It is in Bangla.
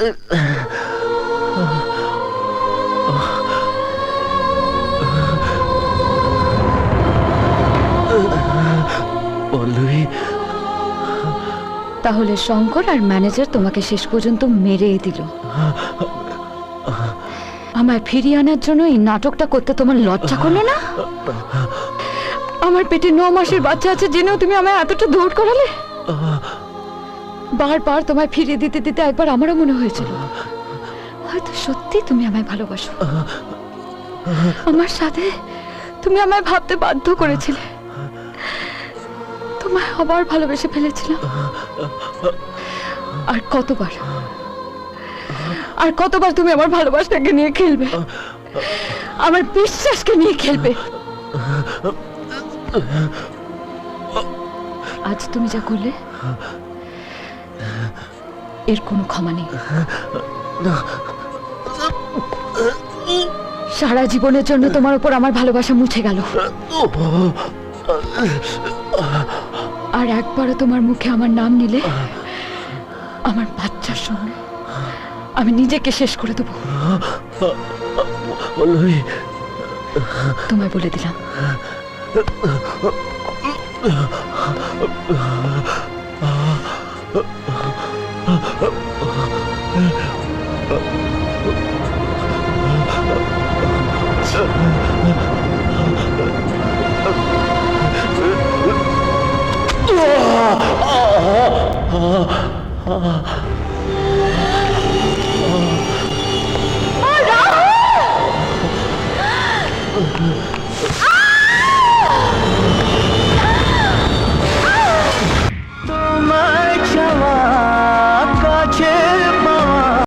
তাহলে শঙ্কর আর ম্যানেজার তোমাকে শেষ পর্যন্ত মেরেই দিল। আমায় ফিরিয়ে আনার জন্য এই নাটকটা করতে তোমার লজ্জা করল না? আমার পেটে ন মাসের বাচ্চা আছে, জেনেও তুমি আমায় এতটা দৌড় করালে? বারবার তোমায় ফিরিয়ে দিতে দিতে একবার আমারও মনে হয়েছিল। হয়তো সত্যি তুমি আমায় ভালোবাসো। আমার সাথে তুমি আমায় ভাবতে বাধ্য করেছিলে। তোমায় আবার ভালোবেসে ফেলেছিলাম। আর কতবার? আর কতবার তুমি আমার ভালোবাসাকে নিয়ে খেলবে? আমার বিশ্বাসকে নিয়ে খেলবে? আজ তুমি যা করলে এর কোনো ক্ষমা নেই। সারা জীবনের জন্য তোমার উপর আমার ভালোবাসা মুছে গেল। আর একবারও তোমার মুখে আমার নাম নিলে আমার বাচ্চার সঙ্গে আমি নিজেকে শেষ করে দেবো। তোমায় বলে দিলাম। Oh, no!